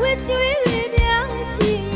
ဝစ်ကျွေးရည်များရှိ